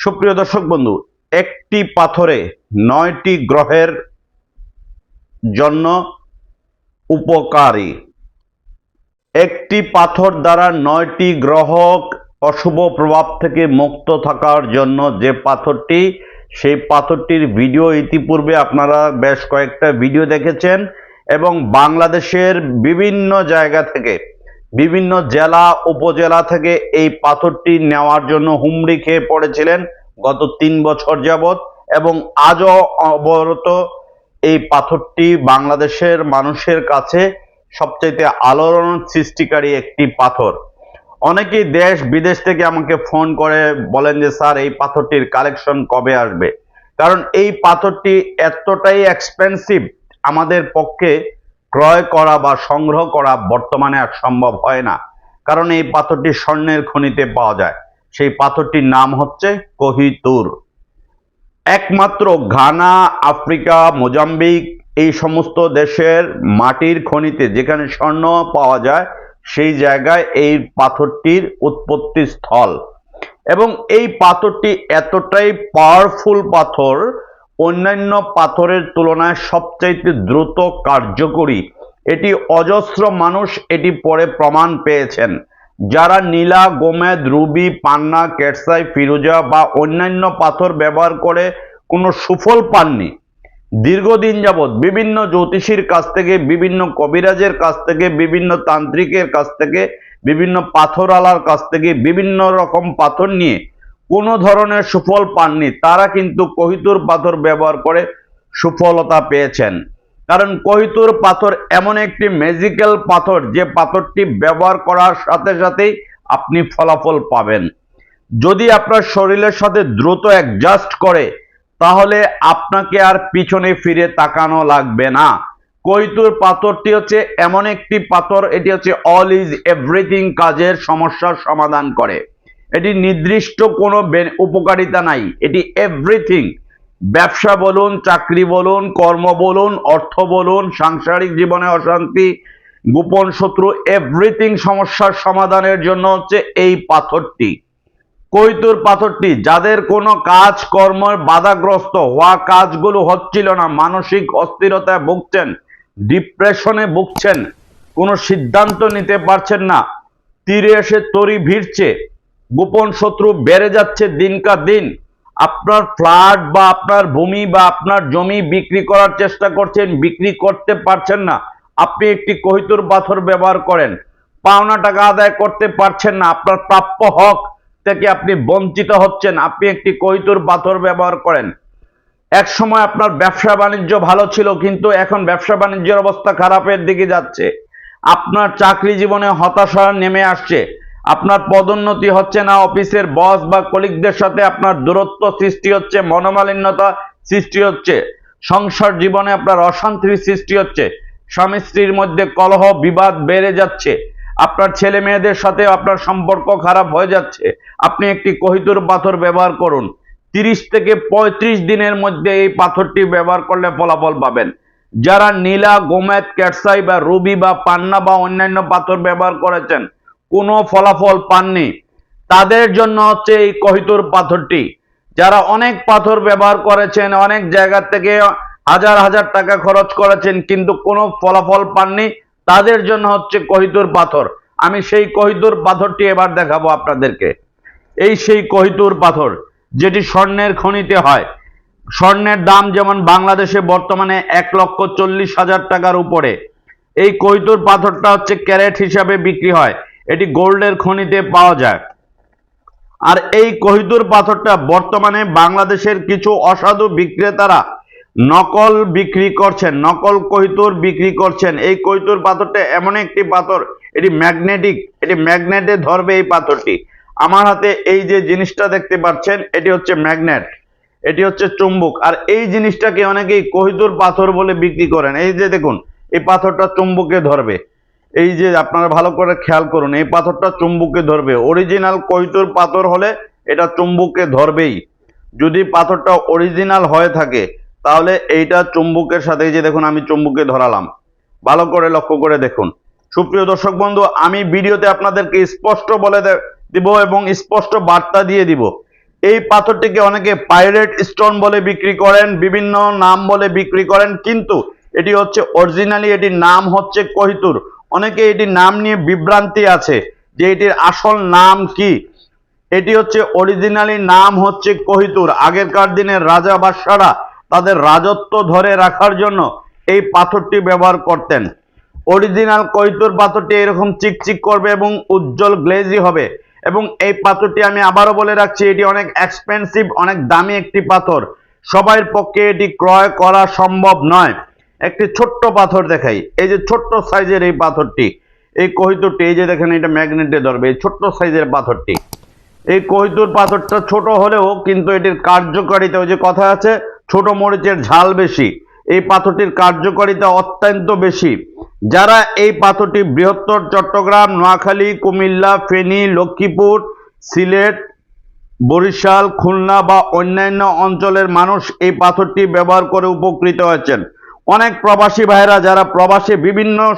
সুপ্রিয় দর্শক বন্ধু, একটি পাথরে নয়টি গ্রহের জন্য উপকারী। একটি পাথর দ্বারা নয়টি গ্রহ অশুভ প্রভাব থেকে মুক্ত থাকার জন্য যে পাথরটি, সেই পাথরটির ভিডিও ইতিপূর্বে আপনারা বেশ কয়েকটা ভিডিও দেখেছেন এবং বাংলাদেশের বিভিন্ন জায়গা থেকে বিভিন্ন জেলা, উপজেলা থেকে এই পাথরটি নেওয়ার জন্য হুমড়ি খেয়ে পড়েছিলেন গত তিন বছর যাবৎ এবং আজও অবরত এই পাথরটি বাংলাদেশের মানুষের কাছে সবচাইতে আলোড়ন সৃষ্টিকারী একটি পাথর। অনেকেই দেশ, বিদেশ থেকে আমাকে ফোন করে বলেন যে, স্যার, এই পাথরটির কালেকশন কবে আসবে? কারণ এই পাথরটি এতটাই এক্সপেন্সিভ আমাদের পক্ষে ক্রয় করা বা সংগ্রহ করা বর্তমানে আর সম্ভব হয় না। কারণ এই পাথরটি স্বর্ণের খনিতে পাওয়া যায়। সেই পাথরটির নাম হচ্ছে কহিতুর। একমাত্র ঘানা, আফ্রিকা, মোজাম্বিক এই সমস্ত দেশের মাটির খনিতে যেখানে স্বর্ণ পাওয়া যায়, সেই জায়গায় এই পাথরটির উৎপত্তি স্থল। এবং এই পাথরটি এতটাই পাওয়ারফুল পাথর অন্যান্য পাথরের তুলনায় সবচাইতে দ্রুত কার্যকরী। এটি অজস্র মানুষ এটি পরে প্রমাণ পেয়েছেন। যারা নীলা, গোমেদ, রুবি, পান্না, কেটসাই, ফিরোজা বা অন্যান্য পাথর ব্যবহার করে কোনো সুফল পাননি। দীর্ঘদিন যাবৎ বিভিন্ন জ্যোতিষীর কাছ থেকে, বিভিন্ন কবিরাজের কাছ থেকে, বিভিন্ন তান্ত্রিকের কাছ থেকে, বিভিন্ন পাথরওয়ালার কাছ থেকে বিভিন্ন রকম পাথর নিয়ে কোনো ধরনের সুফল পাননি, তারা কিন্তু কহিতুর পাথর ব্যবহার করে সুফলতা পেয়েছেন। কারণ কহিতুর পাথর এমন একটি ম্যাজিক্যাল পাথর, যে পাথরটি ব্যবহার করার সাথে সাথেই আপনি ফলাফল পাবেন। যদি আপনার শরীরের সাথে দ্রুত অ্যাডজাস্ট করে, তাহলে আপনাকে আর পিছনে ফিরে তাকানো লাগবে না। কৈতুর পাথরটি হচ্ছে এমন একটি পাথর, এটি হচ্ছে অল ইজ এভরিথিং কাজের সমস্যার সমাধান করে। এটি নির্দিষ্ট কোনো উপকারিতা নাই। এটি এভরিথিং ব্যবসা বলুন, চাকরি বলুন, কর্ম বলুন, অর্থ বলুন, সাংসারিক জীবনে অশান্তি, গোপন শত্রু এভরিথিং সমস্যার সমাধানের জন্য হচ্ছে এই পাথরটি। কৈতুর পাথরটি, যাদের কোনো কাজ কর্মের বাধাগ্রস্ত হওয়া কাজগুলো হচ্ছিল না, মানসিক অস্থিরতায় ভুগছেন ডিপ্রেশনে ভুগছেন, কোনো সিদ্ধান্ত নিতে পারছেন না, তীরে এসে তরি ভিড়ছে গোপন শত্রু বেড়ে যাচ্ছে দিনকা দিন। আপনার ফ্ল্যাট বা আপনার ভূমি বা আপনার জমি বিক্রি করার চেষ্টা করছেন, বিক্রি করতে পারছেন না। আপনি একটি কহিতুর পাথর ব্যবহার করেন। পাওনা টাকা আদায় করতে পারছেন না। আপনার প্রাপ্য হক থেকে আপনি বঞ্চিত হচ্ছেন। আপনি একটি কৈতুর পাথর ব্যবহার করেন। এক সময় আপনার ব্যবসা বাণিজ্য ভালো ছিল, কিন্তু এখন ব্যবসা বাণিজ্যের অবস্থা খারাপের দিকে যাচ্ছে। আপনার চাকরি জীবনে হতাশা নেমে আসছে। আপনার পদোন্নতি হচ্ছে না, অফিসের বস বা কলিগদের সাথে আপনার দূরত্ব সৃষ্টি হচ্ছে, মনোমালিন্যতা সৃষ্টি হচ্ছে, সংসার জীবনে আপনার অশান্তির সৃষ্টি হচ্ছে, স্বামী স্ত্রীর মধ্যে কলহ, বিবাদ বেড়ে যাচ্ছে, আপনার ছেলে মেয়েদের সাথে আপনার সম্পর্ক খারাপ হয়ে যাচ্ছে। আপনি একটি কহিতুর পাথর ব্যবহার করুন। তিরিশ থেকে পঁয়ত্রিশ দিনের মধ্যে এই পাথরটি ব্যবহার করলে ফলাফল পাবেন। যারা নীলা, গোমেদ, ক্যাটসাই বা রুবি বা পান্না বা অন্যান্য পাথর ব্যবহার করেছেন কোনো ফলাফল পাননি। তাদের জন্য হচ্ছে এই কহিতুর পাথরটি। যারা অনেক পাথর ব্যবহার করেছেন, অনেক জায়গা থেকে হাজার হাজার টাকা খরচ করেছেন, কিন্তু কোনো ফলাফল পাননি, তাদের জন্য হচ্ছে কহিতুর পাথর। আমি সেই কহিতুর পাথরটি এবার দেখাবো আপনাদেরকে। এই সেই কহিতুর পাথর, যেটি স্বর্ণের খনিতে হয়। স্বর্ণের দাম যেমন বাংলাদেশে বর্তমানে এক লক্ষ চল্লিশ হাজার টাকার উপরে, এই কৈতুর পাথরটা হচ্ছে ক্যারেট হিসাবে বিক্রি হয়। এটি গোল্ডের খনিতে পাওয়া যায়। আর এই কহিতুর পাথরটা বর্তমানে বাংলাদেশের কিছু অসাধু বিক্রেতারা নকল বিক্রি করছেন, নকল কহিতুর বিক্রি করছেন। এই কহিতুর পাথরটা এমন একটি পাথর, এটি ম্যাগনেটিক, এটি ম্যাগনেটে ধরবে এই পাথরটি। আমার হাতে এই যে জিনিসটা দেখতে পাচ্ছেন, এটি হচ্ছে ম্যাগনেট, এটি হচ্ছে চুম্বক। আর এই জিনিসটাকে অনেকেই কহিতুর পাথর বলে বিক্রি করেন। এই যে দেখুন, এই পাথরটা চুম্বকে ধরবে। এই যে আপনারা ভালো করে খেয়াল করুন, এই পাথরটা চুম্বুকে ধরবে। অরিজিনাল কহিতুর পাথর হলে এটা চুম্বুকে ধরবেই। যদি পাথরটা অরিজিনাল হয়ে থাকে, তাহলে এইটা চুম্বুকের সাথে যে দেখুন আমি চুম্বুকে ধরালাম। ভালো করে লক্ষ্য করে দেখুন। সুপ্রিয় দর্শক বন্ধু, আমি ভিডিওতে আপনাদেরকে স্পষ্ট বলে দিব এবং স্পষ্ট বার্তা দিয়ে দিব। এই পাথরটিকে অনেকে পাইরেট স্টোন বলে বিক্রি করেন, বিভিন্ন নাম বলে বিক্রি করেন, কিন্তু এটি হচ্ছে অরিজিনালি এটির নাম হচ্ছে কহিতুর অনেকে এটির নাম নিয়ে বিভ্রান্তি আছে যে এটির আসল নাম কি। এটি হচ্ছে অরিজিনালি নাম হচ্ছে কহিতুর। আগেরকার দিনের রাজা বাদশারা তাদের রাজত্ব ধরে রাখার জন্য এই পাথরটি ব্যবহার করতেন। অরিজিনাল কৈতুর পাথরটি এরকম চিকচিক করবে এবং উজ্জ্বল গ্লেজি হবে। এবং এই পাথরটি আমি আবারও বলে রাখছি, এটি অনেক এক্সপেন্সিভ অনেক দামি একটি পাথর। সবার পক্ষে এটি ক্রয় করা সম্ভব নয়। একটি ছোট্ট পাথর দেখাই। এই যে ছোট্ট সাইজের এই পাথরটি, এই কহিতুরটি, এই যে দেখেন এটা ম্যাগনেটে ধরবে, এই ছোট্ট সাইজের পাথরটি। এই কহিতুর পাথরটা ছোট হলেও কিন্তু এটির কার্যকারিতা ওই যে কথা আছে, ছোট মরিচের ঝাল বেশি। এই পাথরটির কার্যকারিতা অত্যন্ত বেশি। যারা এই পাথরটি বৃহত্তর চট্টগ্রাম, নোয়াখালী, কুমিল্লা, ফেনী, লক্ষ্মীপুর, সিলেট, বরিশাল, খুলনা বা অন্যান্য অঞ্চলের মানুষ এই পাথরটি ব্যবহার করে উপকৃত হয়েছেন। অনেক প্রবাসী ভাইরা যারা প্রবাসে বিভিন্ন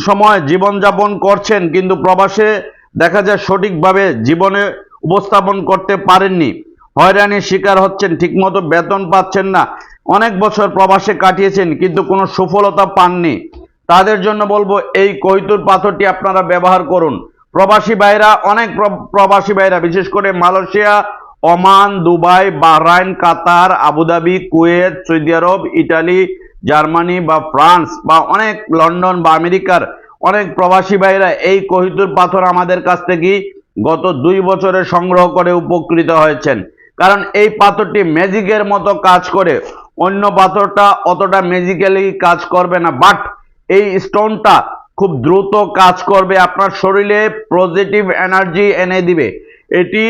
সময় জীবনযাপন করছেন, কিন্তু প্রবাসে দেখা যায় সঠিকভাবে জীবনে উপস্থাপন করতে পারেননি। হয়রানির শিকার হচ্ছেন, ঠিকমতো বেতন পাচ্ছেন না। অনেক বছর প্রবাসে কাটিয়েছেন, কিন্তু কোনো সফলতা পাননি। তাদের জন্য বলব, এই কৈতুর পাথরটি আপনারা ব্যবহার করুন। প্রবাসী ভাইরা অনেক প্র- প্রবাসী ভাইরা বিশেষ করে Malaysia, Oman, Dubai, Bahrain, Qatar, Abu Dhabi, Kuwait, Saudi Arab, Italy Germany বা ফ্রান্স বা অনেক লন্ডন বা আমেরিকার অনেক প্রবাসী ভাইরা এই কহিতুর পাথর আমাদের কাছ থেকে গত দুই বছরে সংগ্রহ করে উপকৃত হয়েছেন। কারণ এই পাথরটি ম্যাজিকের মতো কাজ করে। অন্য পাথরটা অতটা ম্যাজিক্যালি কাজ করবে না, বাট এই স্টোনটা খুব দ্রুত কাজ করবে। আপনার শরীরে পজিটিভ এনার্জি এনে দিবে। এটি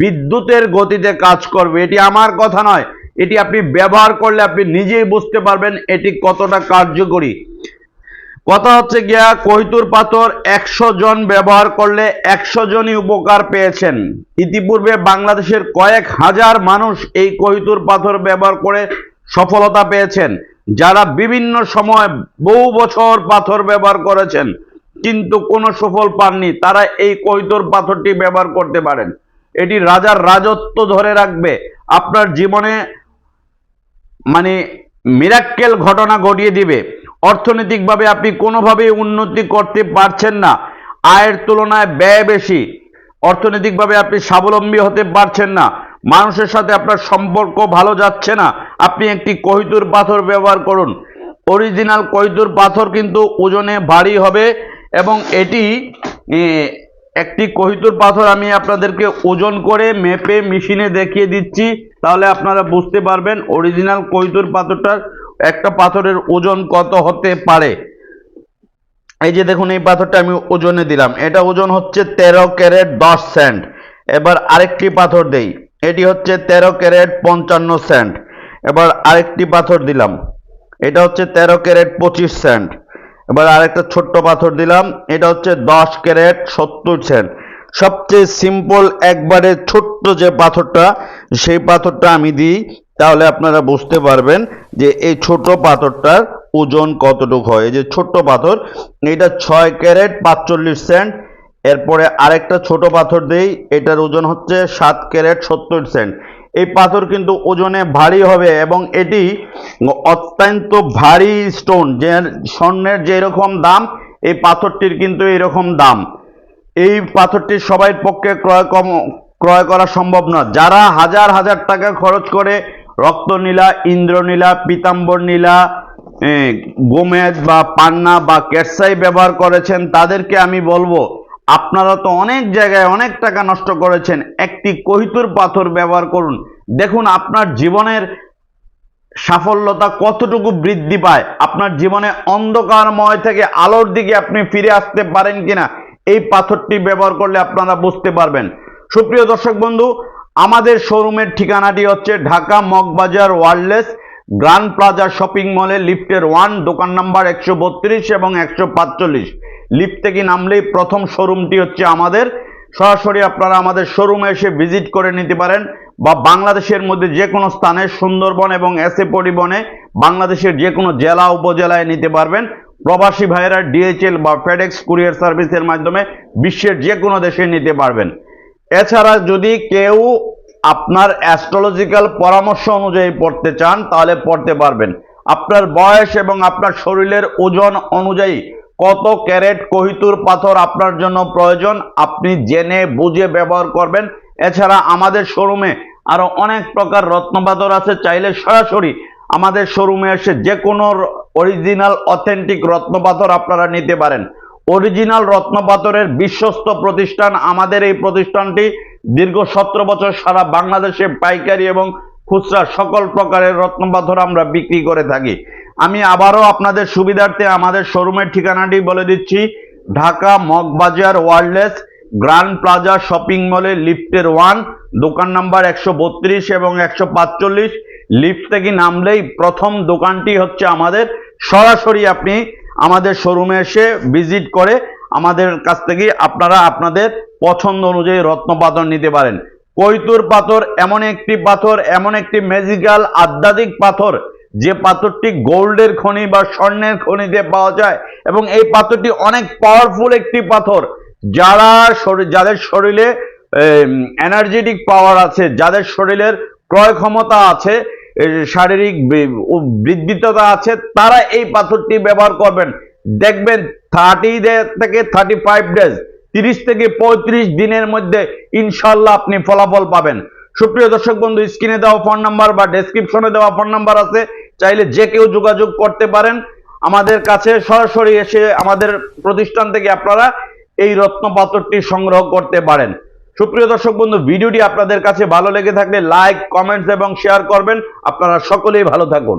বিদ্যুতের গতিতে কাজ করবে। এটি আমার কথা নয় এটি আপনি ব্যবহার করলে আপনি নিজেই বুঝতে পারবেন এটি কতটা কার্যকরী। কথা হচ্ছে গিয়া, কৈতুর পাথর একশো জন ব্যবহার করলে একশো জনই উপকার পেয়েছেন। ইতিপূর্বে বাংলাদেশের কয়েক হাজার মানুষ এই কৈতুর পাথর ব্যবহার করে সফলতা পেয়েছেন। যারা বিভিন্ন সময় বহু বছর পাথর ব্যবহার করেছেন, কিন্তু কোনো সফল পাননি, তারা এই কৈতুর পাথরটি ব্যবহার করতে পারেন। এটি রাজার রাজত্ব ধরে রাখবে। আপনার জীবনে মানে মিরাক্কেল ঘটনা ঘটিয়ে দিবে। অর্থনৈতিকভাবে আপনি কোনোভাবেই উন্নতি করতে পারছেন না। আয়ের তুলনায় ব্যয় বেশি। অর্থনৈতিকভাবে আপনি স্বাবলম্বী হতে পারছেন না। মানুষের সাথে আপনার সম্পর্ক ভালো যাচ্ছে না। আপনি একটি কহিতুর পাথর ব্যবহার করুন। অরিজিনাল কহিতুর পাথর কিন্তু ওজনে ভারী হবে এবং এটি একটি কহিতুর পাথর আমি আপনাদেরকে ওজন করে মেপে মেশিনে দেখিয়ে দিচ্ছি, তাহলে আপনারা বুঝতে পারবেন অরিজিনাল কহিতুর পাথরটার একটা পাথরের ওজন কত হতে পারে। এই যে দেখুন, এই পাথরটা আমি ওজনে দিলাম। এটা ওজন হচ্ছে তেরো ক্যারেট দশ সেন্ট। এবার আরেকটি পাথর দেই। এটি হচ্ছে তেরো ক্যারেট পঞ্চান্ন সেন্ট। এবার আরেকটি পাথর দিলাম। এটা হচ্ছে তেরো ক্যারেট পঁচিশ সেন্ট। এবার আরেকটা ছোট্ট পাথর দিলাম। এটা হচ্ছে দশ ক্যারেট সত্তর সেন্ট। সবচেয়ে সিম্পল, একবারে ছোট্ট যে পাথরটা, সেই পাথরটা আমি দিই। তাহলে আপনারা বুঝতে পারবেন যে এই ছোট পাথরটার ওজন কতটুকু হয়। এই যে ছোট্ট পাথর এটা ছয় ক্যারেট পাঁচচল্লিশ সেন্ট। এরপরে আরেকটা ছোট পাথর দিই, এটার ওজন হচ্ছে সাত ক্যারেট সত্তর সেন্ট। এই পাথর কিন্তু ওজনে ভারী হবে এবং এটি অত্যন্ত ভারী স্টোন যে স্বর্ণের যেরকম দাম, এই পাথরটির কিন্তু এরকম দাম। এই পাথরটি সবাই পক্ষে ক্রয় কম, ক্রয় করা সম্ভব না যারা হাজার হাজার টাকা খরচ করে রক্তনীলা, ইন্দ্রনীলা পীতাম্বর নীলা গোমেদ বা পান্না বা কেরসাই ব্যবহার করেছেন, তাদেরকে আমি বলব আপনারা তো অনেক জায়গায় অনেক টাকা নষ্ট করেছেন। একটি কহিতুর পাথর ব্যবহার করুন। দেখুন, আপনার জীবনের সাফল্যতা কতটুকু বৃদ্ধি পায়। আপনার জীবনে অন্ধকারময় থেকে আলোর দিকে আপনি ফিরে আসতে পারেন কিনা, এই পাথরটি ব্যবহার করলে আপনারা বুঝতে পারবেন। সুপ্রিয় দর্শক বন্ধু, আমাদের শোরুমের ঠিকানাটি হচ্ছে Dhaka Moghbazar wireless grand plaza shopping মলে, লিফটের ওয়ান, দোকান নাম্বার একশো বত্রিশ এবং একশো পাঁচচল্লিশ। লিফট থেকে নামলেই প্রথম শোরুমটি হচ্ছে আমাদের। সরাসরি আপনারা আমাদের শোরুমে এসে ভিজিট করে নিতে পারেন বা বাংলাদেশের মধ্যে যে কোনো স্থানে সুন্দরবন এবং এসএ পরিবহনে বাংলাদেশের যে কোনো জেলা, উপজেলায় নিতে পারবেন। প্রবাসী ভাইয়েরা ডিএচএল বা ফেডেক্স কুরিয়ার সার্ভিসের মাধ্যমে বিশ্বের যে কোনো দেশে নিতে পারবেন। এছাড়া যদি কেউ আপনার অ্যাস্ট্রোলজিক্যাল পরামর্শ অনুযায়ী পড়তে চান, তাহলে পড়তে পারবেন। আপনার বয়স এবং আপনার শরীরের ওজন অনুযায়ী কত ক্যারেট কহিতুর পাথর আপনার জন্য প্রয়োজন? আপনি জেনে বুঝে ব্যবহার করবেন। এছাড়া আমাদের শোরুমে আরও অনেক প্রকার রত্নপাথর আছে। চাইলে সরাসরি আমাদের শোরুমে এসে যে কোনো অরিজিনাল অথেন্টিক রত্নপাথর আপনারা নিতে পারেন। অরিজিনাল রত্নপাথরের বিশ্বস্ত প্রতিষ্ঠান আমাদের এই প্রতিষ্ঠানটি। দীর্ঘ সতেরো বছর সারা বাংলাদেশে পাইকারি এবং খুচরা সকল প্রকারের রত্নপাথর আমরা বিক্রি করে থাকি। আমি আবারও আপনাদের সুবিধার্থে আমাদের শোরুমের ঠিকানাটি বলে দিচ্ছি। Dhaka Moghbazar wireless, grand plaza shopping মলে লিফটের ওয়ান, দোকান নাম্বার একশো বত্রিশ এবং একশো পাঁচচল্লিশ। লিফট থেকে নামলেই প্রথম দোকানটি হচ্ছে আমাদের। সরাসরি আপনি আমাদের শোরুমে এসে ভিজিট করে আমাদের কাছ থেকে আপনারা আপনাদের পছন্দ অনুযায়ী রত্ন পাথর নিতে পারেন। কৈতুর পাথর এমন একটি পাথর, এমন একটি ম্যাজিক্যাল আধ্যাত্মিক পাথর যে পাথরটি গোল্ডের খনি বা স্বর্ণের খনিতে পাওয়া যায়, এবং এই পাথরটি অনেক পাওয়ারফুল একটি পাথর। যারা যাদের শরীরে এনার্জেটিক পাওয়ার আছে, যাদের শরীরের ক্রয় ক্ষমতা আছে শারীরিক বি- উ- বৃদ্ধিততা আছে, তারা এই পাথরটি ব্যবহার করবেন। দেখবেন থার্টি থেকে থার্টি ফাইভ ডেজ তিরিশ থেকে পঁয়ত্রিশ দিনের মধ্যে ইনশাল্লাহ আপনি ফলাফল পাবেন। সুপ্রিয় দর্শক বন্ধু স্ক্রিনে দেওয়া ফোন নাম্বার বা ডেসক্রিপশনে দেওয়া ফোন নাম্বার আছে। চাইলে যে কেউ যোগাযোগ করতে পারেন। আমাদের কাছে সরাসরি এসে আমাদের প্রতিষ্ঠান থেকে আপনারা এই রত্ন পাথরটি সংগ্রহ করতে পারেন। সুপ্রিয় দর্শক বন্ধু, ভিডিওটি আপনাদের কাছে ভালো লেগে থাকলে লাইক, কমেন্টস এবং শেয়ার করবেন। আপনারা সকলেই ভালো থাকুন।